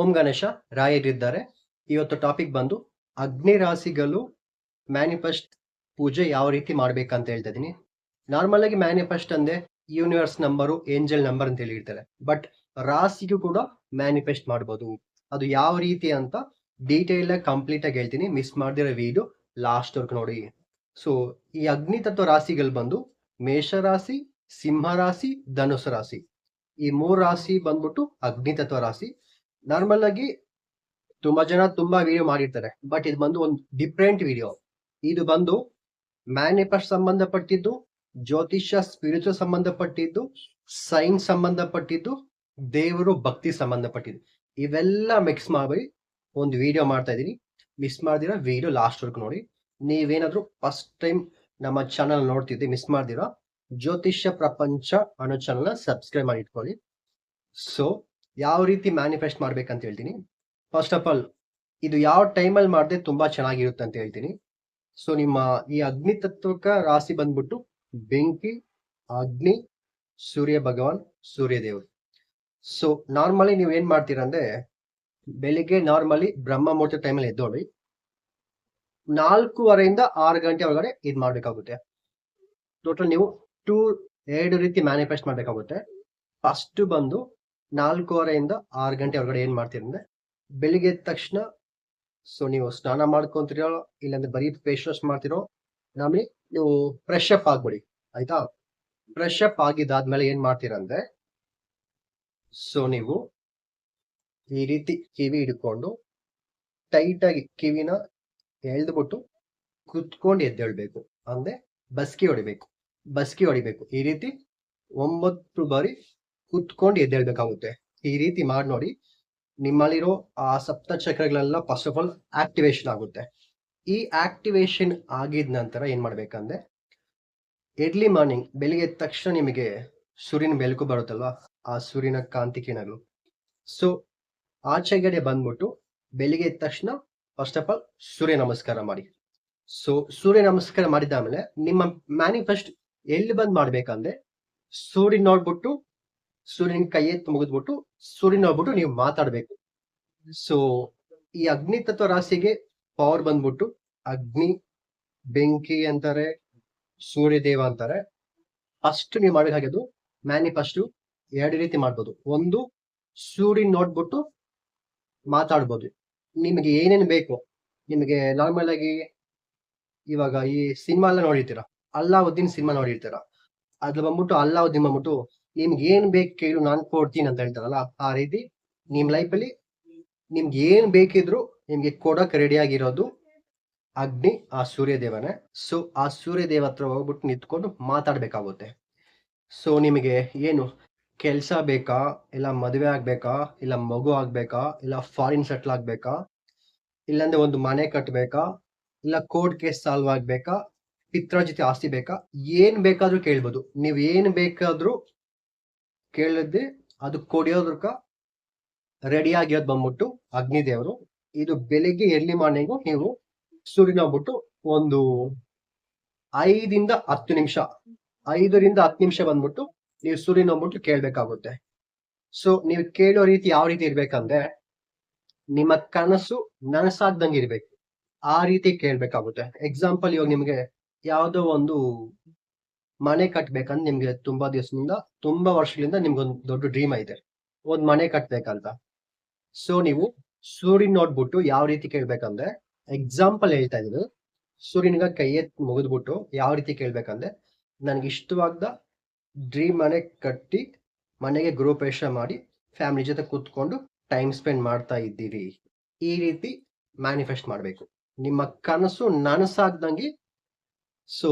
ಓಂ ಗಣೇಶ ರಾಯರಿದ್ದಾರೆ. ಇವತ್ತು ಟಾಪಿಕ್ ಬಂದು ಅಗ್ನಿ ರಾಶಿಗಳು ಮ್ಯಾನಿಫೆಸ್ಟ್ ಪೂಜೆ ಯಾವ ರೀತಿ ಮಾಡ್ಬೇಕಂತ ಹೇಳ್ತಾ ಇದೀನಿ. ನಾರ್ಮಲ್ ಆಗಿ ಮ್ಯಾನಿಫೆಸ್ಟ್ ಅಂದ್ರೆ ಯೂನಿವರ್ಸ್ ನಂಬರು ಏಂಜಲ್ ನಂಬರ್ ಅಂತ ಹೇಳಿರ್ತಾರೆ. ಬಟ್ ರಾಶಿಗೂ ಕೂಡ ಮ್ಯಾನಿಫೆಸ್ಟ್ ಮಾಡ್ಬೋದು. ಅದು ಯಾವ ರೀತಿ ಅಂತ ಡೀಟೇಲ್ ಆಗಿ ಕಂಪ್ಲೀಟ್ ಆಗಿ ಹೇಳ್ತೀನಿ. ಮಿಸ್ ಮಾಡ್ದಿರೋ ವಿಡಿಯೋ ಲಾಸ್ಟ್ ವರ್ಕ್ ನೋಡಿ. ಸೊ ಈ ಅಗ್ನಿ ತತ್ವ ರಾಶಿಗಳು ಬಂದು ಮೇಷ ರಾಶಿ, ಸಿಂಹ ರಾಶಿ, ಧನುಸು ರಾಶಿ. ಈ ಮೂರು ರಾಶಿ ಬಂದ್ಬಿಟ್ಟು ಅಗ್ನಿ ತತ್ವ ರಾಶಿ. ನಾರ್ಮಲ್ ಆಗಿ ತುಂಬಾ ಜನ ತುಂಬಾ ವಿಡಿಯೋ ಮಾಡಿರ್ತಾರೆ ಬಟ್ ಇದು ಬಂದು ಒಂದು ಡಿಫ್ರೆಂಟ್ ವಿಡಿಯೋ ಇದು ಬಂದು ಮ್ಯಾನಿಫೆಸ್ಟ್ ಸಂಬಂಧಪಟ್ಟಿದ್ದು, ಜ್ಯೋತಿಷ್ಯ ಸ್ಪಿರಿಚುವಲ್ ಸಂಬಂಧಪಟ್ಟಿದ್ದು ಸೈನ್ಸ್ ಸಂಬಂಧಪಟ್ಟಿದ್ದು, ದೇವರು, ಭಕ್ತಿ ಸಂಬಂಧಪಟ್ಟಿದ್ದು. ಇವೆಲ್ಲ ಮಿಕ್ಸ್ ಮಾಡಿ ಒಂದು ವಿಡಿಯೋ ಮಾಡ್ತಾ ಇದ್ದೀನಿ. ಮಿಸ್ ಮಾಡ್ದಿರ ವಿಡಿಯೋ ಲಾಸ್ಟ್ ವರ್ಕ್ ನೋಡಿ. ನೀವೇನಾದ್ರೂ ಫಸ್ಟ್ ಟೈಮ್ ನಮ್ಮ ಚಾನಲ್ ನೋಡ್ತಿದ್ದೆ ಮಿಸ್ ಮಾಡ್ದಿರಾ, ಜ್ಯೋತಿಷ್ಯ ಪ್ರಪಂಚ ಅನ್ನೋ ಚಾನಲ್ನ ಸಬ್ಸ್ಕ್ರೈಬ್ ಮಾಡಿ ಇಟ್ಕೊಳ್ಳಿ. ಸೊ ಯಾವ ರೀತಿ ಮ್ಯಾನಿಫೆಸ್ಟ್ ಮಾಡ್ಬೇಕಂತ ಹೇಳ್ತೀನಿ. ಫಸ್ಟ್ ಆಫ್ ಆಲ್ ಇದು ಯಾವ ಟೈಮಲ್ಲಿ ಮಾಡಿದೆ ತುಂಬಾ ಚೆನ್ನಾಗಿರುತ್ತೆ ಅಂತ ಹೇಳ್ತೀನಿ. ಸೊ ನಿಮ್ಮ ಈ ಅಗ್ನಿ ತತ್ವಕ ರಾಶಿ ಬಂದ್ಬಿಟ್ಟು ಬೆಂಕಿ, ಅಗ್ನಿ, ಸೂರ್ಯ ಭಗವಾನ್ ಸೂರ್ಯ ದೇವರು ಸೊ ನಾರ್ಮಲಿ ನೀವು ಏನ್ ಮಾಡ್ತೀರಾ ಅಂದ್ರೆ, ಬೆಳಿಗ್ಗೆ ನಾರ್ಮಲಿ ಬ್ರಹ್ಮ ಮುಹೂರ್ತ ಟೈಮಲ್ಲಿ ಎದ್ದೋಳಿ. ನಾಲ್ಕೂವರೆಯಿಂದ ಆರು ಗಂಟೆ ಒಳಗಡೆ ಇದು ಮಾಡ್ಬೇಕಾಗುತ್ತೆ. ಟೋಟಲ್ ನೀವು ಟೂ ಎರಡು ರೀತಿ ಮ್ಯಾನಿಫೆಸ್ಟ್ ಮಾಡ್ಬೇಕಾಗುತ್ತೆ. ಫಸ್ಟ್ ಬಂದು ನಾಲ್ಕೂವರೆಯಿಂದ ಆರು ಗಂಟೆ ಒಳಗಡೆ ಏನು ಮಾಡ್ತೀರಿ ಅಂದ್ರೆ ಬೆಳಿಗ್ಗೆ ಎದ್ದ ತಕ್ಷಣ ಸೊ ನೀವು ಸ್ನಾನ ಮಾಡ್ಕೊಂತೀರೋ ಇಲ್ಲಾಂದ್ರೆ ಬರೀ ಫೇಸ್ ವಾಶ್ ಮಾಡ್ತಿರೋ ನಮಗೆ ನೀವು ಫ್ರೆಶ್ ಅಪ್ ಆಗ್ಬಿಡಿ, ಆಯ್ತಾ? ಫ್ರೆಶ್ ಅಪ್ ಆಗಿದ್ದಾದ್ಮೇಲೆ ಏನ್ ಮಾಡ್ತೀರಂದ್ರೆ ಸೊ ನೀವು ಈ ರೀತಿ ಕಿವಿ ಹಿಡ್ಕೊಂಡು ಟೈಟ್ ಆಗಿ ಕಿವಿನ ಎಳ್ದ್ಬಿಟ್ಟು ಕುತ್ಕೊಂಡು ಎದ್ದೇಳ್ಬೇಕು, ಅಂದ್ರೆ ಬಸ್ಕಿ ಹೊಡಿಬೇಕು ಬಸ್ಕಿ ಹೊಡಿಬೇಕು. ಈ ರೀತಿ ಒಂಬತ್ತು ಬಾರಿ ಕುತ್ಕೊಂಡು ಎದ್ದೇಳ್ಬೇಕಾಗುತ್ತೆ. ಈ ರೀತಿ ಮಾಡಿ ನೋಡಿ. ನಿಮ್ಮಲ್ಲಿರೋ ಆ ಸಪ್ತ ಚಕ್ರಗಳೆಲ್ಲ ಫಸ್ಟ್ ಆಫ್ ಆಲ್ ಆಕ್ಟಿವೇಶನ್ ಆಗುತ್ತೆ. ಈ ಆಕ್ಟಿವೇಶನ್ ಆಗಿದ ನಂತರ ಏನ್ ಮಾಡ್ಬೇಕಂದ್ರೆ ಎರ್ಲಿ ಮಾರ್ನಿಂಗ್ ಬೆಳಿಗ್ಗೆ ಎದ್ದ ತಕ್ಷಣ ನಿಮಗೆ ಸೂರ್ಯನ ಬೆಳಕು ಬರುತ್ತಲ್ವಾ? ಆ ಸೂರ್ಯನ ಕಾಂತಿ ಕಿರಣಗಳು. ಸೊ ಆಚೆಗಡೆ ಬಂದ್ಬಿಟ್ಟು ಬೆಳಿಗ್ಗೆ ಎದ್ದ ತಕ್ಷಣ ಫಸ್ಟ್ ಆಫ್ ಆಲ್ ಸೂರ್ಯ ನಮಸ್ಕಾರ ಮಾಡಿ. ಸೊ ಸೂರ್ಯ ನಮಸ್ಕಾರ ಮಾಡಿದ ಆಮೇಲೆ ನಿಮ್ಮ ಮ್ಯಾನಿಫೆಸ್ಟ್ ಎಲ್ಲಿ ಬಂದ್ ಮಾಡ್ಬೇಕಂದ್ರೆ ಸೂರ್ಯ ನೋಡ್ಬಿಟ್ಟು ಸೂರ್ಯನ ಕೈ ಎತ್ತು ಮುಗಿದ್ಬಿಟ್ಟು ಸೂರ್ಯನ ಹೋಗ್ಬಿಟ್ಟು ನೀವು ಮಾತಾಡ್ಬೇಕು. ಸೊ ಈ ಅಗ್ನಿ ತತ್ವ ರಾಶಿಗೆ ಪವರ್ ಬಂದ್ಬಿಟ್ಟು ಅಗ್ನಿ, ಬೆಂಕಿ ಅಂತಾರೆ, ಸೂರ್ಯದೇವ ಅಂತಾರೆ ಫಸ್ಟ್ ನೀವು ಮಾಡಬೇಕಾಗಿದ್ದು ಮ್ಯಾನಿಫೆಸ್ಟು ಎರಡು ರೀತಿ ಮಾಡ್ಬೋದು. ಒಂದು, ಸೂರ್ಯನ ನೋಡ್ಬಿಟ್ಟು ಮಾತಾಡ್ಬೋದು. ನಿಮಗೆ ಏನೇನು ಬೇಕು? ನಿಮಗೆ ನಾರ್ಮಲ್ ಆಗಿ ಇವಾಗ ಈ ಸಿನಿಮಾ ಎಲ್ಲ ನೋಡಿರ್ತೀರ? ಅಲ್ಲಾವುದ್ದೀನ್ ಸಿನಿಮಾ ನೋಡಿರ್ತೀರ? ಅದ್ರ ಬಂದ್ಬಿಟ್ಟು ಅಲ್ಲಾವುದ್ದೀನ್ ಬಂದ್ಬಿಟ್ಟು ನಿಮ್ಗೆ ಏನ್ ಬೇಕು ಕೇಳು, ನಾನು ಕೊಡ್ತೀನಿ ಅಂತ ಹೇಳ್ತಾರಲ್ಲ, ಆ ರೀತಿ ನಿಮ್ ಲೈಫಲ್ಲಿ ನಿಮ್ಗೆ ಏನ್ ಬೇಕಿದ್ರು ನಿಮ್ಗೆ ಕೊಡಕ್ ರೆಡಿ ಆಗಿರೋದು ಅಗ್ನಿ, ಆ ಸೂರ್ಯ ದೇವನೇ ಸೊ ಆ ಸೂರ್ಯ ದೇವ ಹತ್ರ ಹೋಗ್ಬಿಟ್ಟು ನಿಂತ್ಕೊಂಡು ಮಾತಾಡ್ಬೇಕಾಗುತ್ತೆ. ಸೊ ನಿಮಗೆ ಏನು ಕೆಲಸ ಬೇಕಾ, ಇಲ್ಲ ಮದುವೆ ಆಗ್ಬೇಕಾ, ಇಲ್ಲ ಮಗು ಆಗ್ಬೇಕಾ, ಇಲ್ಲ ಫಾರಿನ್ ಸೆಟ್ಲ್ ಆಗ್ಬೇಕಾ, ಇಲ್ಲಾಂದ್ರೆ ಒಂದು ಮನೆ ಕಟ್ಬೇಕಾ, ಇಲ್ಲ ಕೋರ್ಟ್ ಕೇಸ್ ಸಾಲ್ವ್ ಆಗ್ಬೇಕಾ ಪಿತ್ರ ಜೊತೆ ಆಸ್ತಿ ಬೇಕಾ, ಏನ್ ಬೇಕಾದ್ರೂ ಕೇಳ್ಬೋದು. ನೀವ್ ಏನ್ ಬೇಕಾದ್ರೂ ಕೇಳಿದ್ರೆ ಅದು ಕೊಡಿಯೋದಕ್ಕ ರೆಡಿ ಆಗಿರೋದು ಬಂದ್ಬಿಟ್ಟು ಅಗ್ನಿದೇವರು ಇದು ಬೆಳಿಗ್ಗೆ ಎರ್ಲಿ ಮಾರ್ನಿಂಗು ನೀವು ಸೂರ್ಯನ ಹೋಗ್ಬಿಟ್ಟು ಒಂದು ಐದಿಂದ ಹತ್ತು ನಿಮಿಷ, ಐದರಿಂದ ಹತ್ತು ನಿಮಿಷ ಬಂದ್ಬಿಟ್ಟು ನೀವು ಸೂರ್ಯನ ಹೋಗ್ಬಿಟ್ಟು ಕೇಳ್ಬೇಕಾಗುತ್ತೆ. ಸೊ ನೀವು ಕೇಳೋ ರೀತಿ ಯಾವ ರೀತಿ ಇರ್ಬೇಕಂದ್ರೆ, ನಿಮ್ಮ ಕನಸು ನನಸಾಗ್ದಂಗೆ ಇರ್ಬೇಕು. ಆ ರೀತಿ ಕೇಳ್ಬೇಕಾಗುತ್ತೆ. ಎಕ್ಸಾಂಪಲ್ ಇವಾಗ ನಿಮ್ಗೆ ಯಾವುದೋ ಒಂದು ಮನೆ ಕಟ್ಬೇಕಂತ ನಿಮ್ಗೆ ತುಂಬಾ ದಿವಸದಿಂದ, ತುಂಬಾ ವರ್ಷಗಳಿಂದ ನಿಮ್ಗೊಂದು ದೊಡ್ಡ ಡ್ರೀಮ್ ಐತೆ ಒಂದ್ ಮನೆ ಕಟ್ಬೇಕಂತ. ಸೊ ನೀವು ಸೂರ್ಯನ್ ನೋಡ್ಬಿಟ್ಟು ಯಾವ ರೀತಿ ಕೇಳ್ಬೇಕಂದ್ರೆ ಎಕ್ಸಾಂಪಲ್ ಹೇಳ್ತಾ ಇದ್ರು ಸೂರ್ಯನಿಗ ಕೈ ಎತ್ ಮುಗಿದ್ಬಿಟ್ಟು ಯಾವ ರೀತಿ ಕೇಳ್ಬೇಕಂದ್ರೆ, ನನ್ಗೆ ಇಷ್ಟವಾಗ್ದ ಡ್ರೀಮ್ ಮನೆ ಕಟ್ಟಿ, ಮನೆಗೆ ಗೃಹಪ್ರವೇಶ ಮಾಡಿ ಫ್ಯಾಮಿಲಿ ಜೊತೆ ಕೂತ್ಕೊಂಡು ಟೈಮ್ ಸ್ಪೆಂಡ್ ಮಾಡ್ತಾ ಇದ್ದೀರಿ. ಈ ರೀತಿ ಮ್ಯಾನಿಫೆಸ್ಟ್ ಮಾಡಬೇಕು. ನಿಮ್ಮ ಕನಸು ನನಸಾಗ್ದಂಗೆ ಸೊ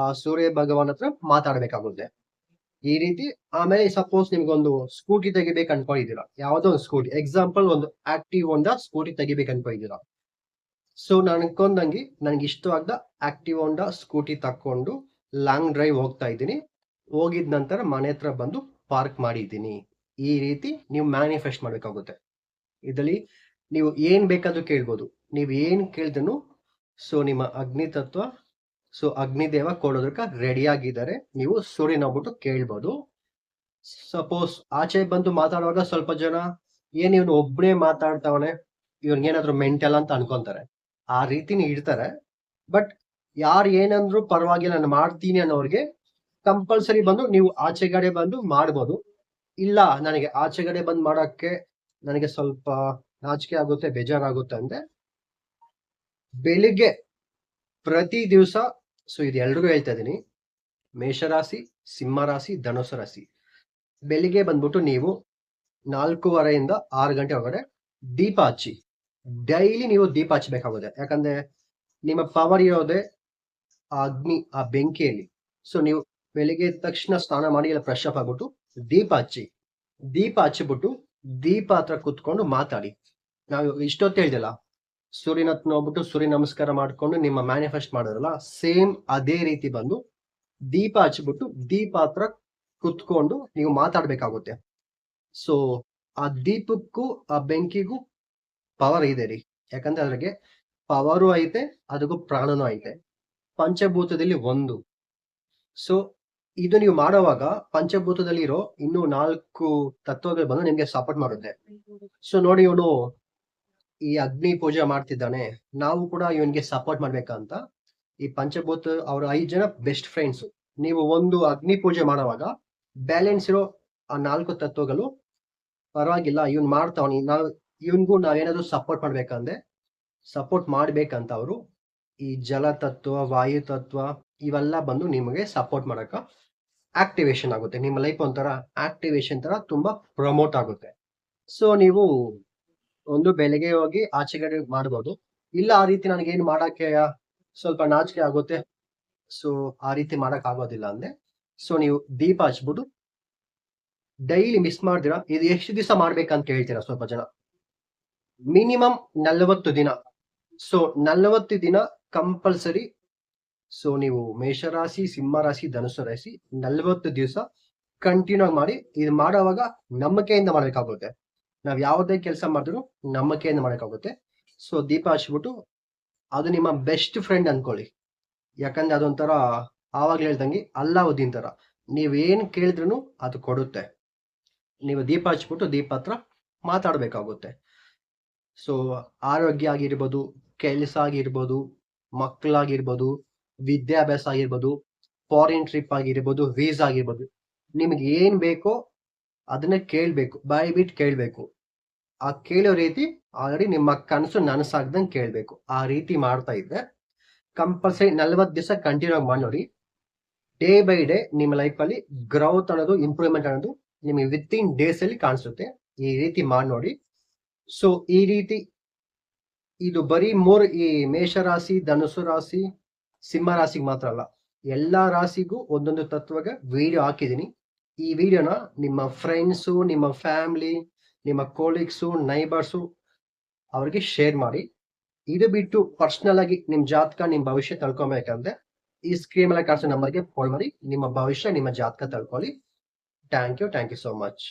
ಆ ಸೂರ್ಯ ಭಗವಾನ್ ಹತ್ರ ಮಾತಾಡ್ಬೇಕಾಗುತ್ತೆ. ಈ ರೀತಿ ಆಮೇಲೆ ಸಪೋಸ್ ನಿಮ್ಗೊಂದು ಸ್ಕೂಟಿ ತೆಗಿಬೇಕು ಅನ್ಕೊಂಡಿದ್ದೀರಾ. ಯಾವ್ದೋ ಒಂದು ಸ್ಕೂಟಿ ಎಕ್ಸಾಂಪಲ್ ಒಂದು ಆಕ್ಟಿವ್ ಒಂದ ಸ್ಕೂಟಿ ತೆಗಿಬೇಕು ಅನ್ಕೊಂಡಿದ್ದೀರಾ. ಸೊ ನಾನು ಅನ್ಕೊಂಡಂಗೆ ನನ್ಗೆ ಇಷ್ಟವಾದ ಆಕ್ಟಿವ್ ಹೊಂಡ ಸ್ಕೂಟಿ ತಕೊಂಡು ಲಾಂಗ್ ಡ್ರೈವ್ ಹೋಗ್ತಾ ಇದ್ದೀನಿ. ಹೋಗಿದ ನಂತರ ಮನೆ ಹತ್ರ ಬಂದು ಪಾರ್ಕ್ ಮಾಡಿದ್ದೀನಿ. ಈ ರೀತಿ ನೀವು ಮ್ಯಾನಿಫೆಸ್ಟ್ ಮಾಡ್ಬೇಕಾಗುತ್ತೆ. ಇದರಲ್ಲಿ ನೀವು ಏನ್ ಬೇಕಾದ್ರೂ ಕೇಳ್ಬೋದು. ನೀವು ಏನ್ ಕೇಳಿದ್ರು ಸೊ ನಿಮ್ಮ ಅಗ್ನಿ ತತ್ವ ಸೊ ಅಗ್ನಿದೇವ ಕೊಡೋದಕ್ಕೆ ರೆಡಿ ಆಗಿದ್ದಾರೆ ನೀವು ಸೂರ್ಯನ ಹೋಗ್ಬಿಟ್ಟು ಕೇಳ್ಬೋದು. ಸಪೋಸ್ ಆಚೆ ಬಂದು ಮಾತಾಡುವಾಗ ಸ್ವಲ್ಪ ಜನ, ಏನ್ ಇವನು ಒಬ್ಬನೇ ಮಾತಾಡ್ತಾವನೆ ಏನಾದ್ರು ಮೆಂಟಲ್ ಅಂತ ಅನ್ಕೊಂತಾರೆ. ಆ ರೀತಿನೇ ಇಡ್ತಾರೆ. ಬಟ್ ಯಾರು ಏನಂದ್ರು ಪರವಾಗಿಲ್ಲ, ನಾನು ಮಾಡ್ತೀನಿ ಅನ್ನೋರಿಗೆ ಕಂಪಲ್ಸರಿ ಬಂದು ನೀವು ಆಚೆಗಡೆ ಬಂದು ಮಾಡ್ಬೋದು. ಇಲ್ಲ, ನನಗೆ ಆಚೆಗಡೆ ಬಂದು ಮಾಡೋಕ್ಕೆ ನನಗೆ ಸ್ವಲ್ಪ ನಾಚಿಕೆ ಆಗುತ್ತೆ, ಬೇಜಾರಾಗುತ್ತೆ ಅಂದ್ರೆ ಬೆಳಿಗ್ಗೆ ಪ್ರತಿ ದಿವಸ ಸೊ ಇದು ಎಲ್ರಿಗೂ ಹೇಳ್ತಾ ಇದ್ದೀನಿ. ಮೇಷರಾಶಿ ಸಿಂಹರಾಶಿ ಧನುಸು ರಾಶಿ. ಬೆಳಿಗ್ಗೆ ಬಂದ್ಬಿಟ್ಟು ನೀವು ನಾಲ್ಕೂವರೆಯಿಂದ ಆರು ಗಂಟೆ ಒಳಗಡೆ ದೀಪ ಹಚ್ಚಿ. ಡೈಲಿ ನೀವು ದೀಪ ಹಚ್ಚಬೇಕಾಗುತ್ತೆ. ಯಾಕಂದ್ರೆ ನಿಮ್ಮ ಪವರ್ ಇರೋದೇ ಆ ಅಗ್ನಿ, ಆ ಬೆಂಕಿಯಲ್ಲಿ. ಸೊ ನೀವು ಬೆಳಿಗ್ಗೆ ತಕ್ಷಣ ಸ್ನಾನ ಮಾಡಿ ಎಲ್ಲ ಫ್ರೆಶ್ ಅಪ್ ಆಗ್ಬಿಟ್ಟು ದೀಪ ಹಚ್ಚಿ. ದೀಪ ಹಚ್ಚಿಬಿಟ್ಟು ದೀಪ ಹತ್ರ ಕುತ್ಕೊಂಡು ಮಾತಾಡಿ. ನಾವು ಇಷ್ಟೊತ್ತು ಹೇಳ್ದಿಲ್ಲ ಸೂರ್ಯನ ಹತ್ರ ನೋಡ್ಬಿಟ್ಟು ಸೂರ್ಯ ನಮಸ್ಕಾರ ಮಾಡ್ಕೊಂಡು ನಿಮ್ಮ ಮ್ಯಾನಿಫೆಸ್ಟ್ ಮಾಡಿದ್ರಲ್ಲ ಸೇಮ್ ಅದೇ ರೀತಿ ಬಂದು ದೀಪ ಹಚ್ಬಿಟ್ಟು ದೀಪ ಹತ್ರ ಕುತ್ಕೊಂಡು ನೀವು ಮಾತಾಡ್ಬೇಕಾಗುತ್ತೆ. ಸೊ ಆ ದೀಪಕ್ಕೂ, ಆ ಬೆಂಕಿಗೂ ಪವರ್ ಇದೆ ರೀ. ಯಾಕಂದ್ರೆ ಅದ್ರಿಗೆ ಪವರು ಐತೆ ಅದಕ್ಕೂ ಪ್ರಾಣನೂ ಐತೆ. ಪಂಚಭೂತದಲ್ಲಿ ಒಂದು. ಸೊ ಇದು ನೀವು ಮಾಡುವಾಗ ಪಂಚಭೂತದಲ್ಲಿರೋ ಇನ್ನು ನಾಲ್ಕು ತತ್ವಗಳು ಬಂದು ನಿಮ್ಗೆ ಸಪೋರ್ಟ್ ಮಾಡುತ್ತೆ. ಸೊ ನೋಡಿ ಇವನು ಈ ಅಗ್ನಿ ಪೂಜೆ ಮಾಡ್ತಿದ್ದಾನೆ, ನಾವು ಕೂಡ ಇವನ್ಗೆ ಸಪೋರ್ಟ್ ಮಾಡ್ಬೇಕಂತ. ಈ ಪಂಚಭೂತ ಅವ್ರ ಐದು ಜನ ಬೆಸ್ಟ್ ಫ್ರೆಂಡ್ಸ್ ನೀವು ಒಂದು ಅಗ್ನಿ ಪೂಜೆ ಮಾಡುವಾಗ ಬ್ಯಾಲೆನ್ಸ್ ಇರೋ ಆ ನಾಲ್ಕು ತತ್ವಗಳು ಪರವಾಗಿಲ್ಲ, ಇವನ್ ಮಾಡ್ತಾವನಿ ನಾವು, ಇವನ್ಗೂ ನಾವೇನಾದ್ರು ಸಪೋರ್ಟ್ ಮಾಡ್ಬೇಕಂದ್ರೆ ಸಪೋರ್ಟ್ ಮಾಡ್ಬೇಕಂತ ಅವರು ಈ ಜಲ ತತ್ವ, ವಾಯು ತತ್ವ ಇವೆಲ್ಲ ಬಂದು ನಿಮಗೆ ಸಪೋರ್ಟ್ ಮಾಡಕ ಆಕ್ಟಿವೇಶನ್ ಆಗುತ್ತೆ. ನಿಮ್ಮ ಲೈಫ್ ಒಂಥರ ಆಕ್ಟಿವೇಶನ್ ತರ ತುಂಬಾ ಪ್ರಮೋಟ್ ಆಗುತ್ತೆ. ಸೊ ನೀವು ಒಂದು ಬೆಳಗ್ಗೆ ಹೋಗಿ ಆಚೆಗಡೆ ಮಾಡ್ಬೋದು. ಇಲ್ಲ, ಆ ರೀತಿ ನನಗೆ ಏನು ಮಾಡಕ್ಕೆ ಸ್ವಲ್ಪ ನಾಚಿಕೆ ಆಗುತ್ತೆ. ಸೊ ಆ ರೀತಿ ಮಾಡಕ್ ಆಗೋದಿಲ್ಲ ಅಂದ್ರೆ ಸೊ ನೀವು ದೀಪ ಹಚ್ಬಿಟ್ಟು ಡೈಲಿ ಮಿಸ್ ಮಾಡ್ದಿರಾ? ಇದು ಎಷ್ಟು ದಿವಸ ಮಾಡ್ಬೇಕಂತ ಹೇಳ್ತೀರಾ ಸ್ವಲ್ಪ ಜನ? ಮಿನಿಮಮ್ ನಲವತ್ತು ದಿನ. ಸೊ ನಲವತ್ತು ದಿನ ಕಂಪಲ್ಸರಿ. ಸೊ ನೀವು ಮೇಷರಾಶಿ ಸಿಂಹ ರಾಶಿ ಧನುಸು ರಾಶಿ ನಲವತ್ತು ದಿವಸ ಕಂಟಿನ್ಯೂ ಮಾಡಿ. ಇದು ಮಾಡೋವಾಗ ನಂಬಿಕೆಯಿಂದ ಮಾಡ್ಬೇಕಾಗುತ್ತೆ. ನಾವ್ ಯಾವುದೇ ಕೆಲಸ ಮಾಡಿದ್ರು ನಂಬಿಕೆಯಿಂದ ಮಾಡಬೇಕಾಗುತ್ತೆ ಸೊ ದೀಪ ಹಚ್ಬಿಟ್ಟು ಅದು ನಿಮ್ಮ ಬೆಸ್ಟ್ ಫ್ರೆಂಡ್ ಅನ್ಕೊಳ್ಳಿ. ಯಾಕಂದ್ರೆ ಅದೊಂಥರ ಆವಾಗ್ಲೇ ಹೇಳ್ದಂಗೆ ಅಲ್ಲಾವುದ್ದೀನ್ ಥರ. ನೀವೇನು ಕೇಳಿದ್ರು ಅದು ಕೊಡುತ್ತೆ. ನೀವು ದೀಪ ಹಚ್ಬಿಟ್ಟು ದೀಪ ಹತ್ರ ಮಾತಾಡ್ಬೇಕಾಗುತ್ತೆ. ಸೊ ಆರೋಗ್ಯ ಆಗಿರ್ಬೋದು, ಕೆಲಸ ಆಗಿರ್ಬೋದು ಮಕ್ಕಳಾಗಿರ್ಬೋದು ವಿದ್ಯಾಭ್ಯಾಸ ಆಗಿರ್ಬೋದು ಫಾರಿನ್ ಟ್ರಿಪ್ ಆಗಿರ್ಬೋದು ವೀಸಾ ಆಗಿರ್ಬೋದು. ನಿಮ್ಗೆ ಏನು ಬೇಕೋ ಅದನ್ನ ಕೇಳ್ಬೇಕು ಬಾಯ್ ಬಿಟ್ಟು ಕೇಳ್ಬೇಕು. ಆ ಕೇಳೋ ರೀತಿ ಆಲ್ರೆಡಿ ನಿಮ್ಮ ಕನಸು ನನಸಾಗ್ದಂಗೆ ಕೇಳ್ಬೇಕು. ಆ ರೀತಿ ಮಾಡ್ತಾ ಇದ್ರೆ ಕಂಪಲ್ಸರಿ ನಲ್ವತ್ತು ದಿವಸ ಕಂಟಿನ್ಯೂ ಆಗಿ ಮಾಡಿ ಡೇ ಬೈ ಡೇ ನಿಮ್ಮ ಲೈಫಲ್ಲಿ ಗ್ರೌತ್ ಅನ್ನೋದು ಇಂಪ್ರೂವ್ಮೆಂಟ್ ಅನ್ನೋದು ನಿಮಗೆ ವಿತ್ ಇನ್ ಡೇಸ್ ಅಲ್ಲಿ ಕಾಣಿಸುತ್ತೆ. ಈ ರೀತಿ ಮಾಡಿ ನೋಡಿ ಸೊ ಈ ರೀತಿ ಇದು ಬರೀ ಮೂರು ಈ ಮೇಷರಾಶಿ ಧನುಸು ರಾಶಿ, ಸಿಂಹ ರಾಶಿಗೆ ಮಾತ್ರ ಅಲ್ಲ, ಎಲ್ಲಾ ರಾಶಿಗೂ ಒಂದೊಂದು ತತ್ವಗ ವಿಡಿಯೋ ಹಾಕಿದ್ದೀನಿ. ಈ ವಿಡಿಯೋನ ನಿಮ್ಮ ಫ್ರೆಂಡ್ಸು ನಿಮ್ಮ ಫ್ಯಾಮಿಲಿ ನಿಮ್ಮ ಕೋಲೀಗ್ಸು ನೈಬರ್ಸು ಅವ್ರಿಗೆ ಶೇರ್ ಮಾಡಿ. ಇದು ಬಿಟ್ಟು ಪರ್ಸನಲ್ ಆಗಿ ನಿಮ್ ಜಾತಕ ನಿಮ್ಮ ಭವಿಷ್ಯ ತಳ್ಕೊಬೇಕಂದ್ರೆ ಈ ಸ್ಕ್ರೀನ್ ಮೇಲೆ ಕಾಣಿಸೋ ನಂಬರ್ಗೆ ಫೋನ್ ಮಾಡಿ. ನಿಮ್ಮ ಭವಿಷ್ಯ, ನಿಮ್ಮ ಜಾತಕ ತಳ್ಕೊಳ್ಳಿ. Thank you thank you so much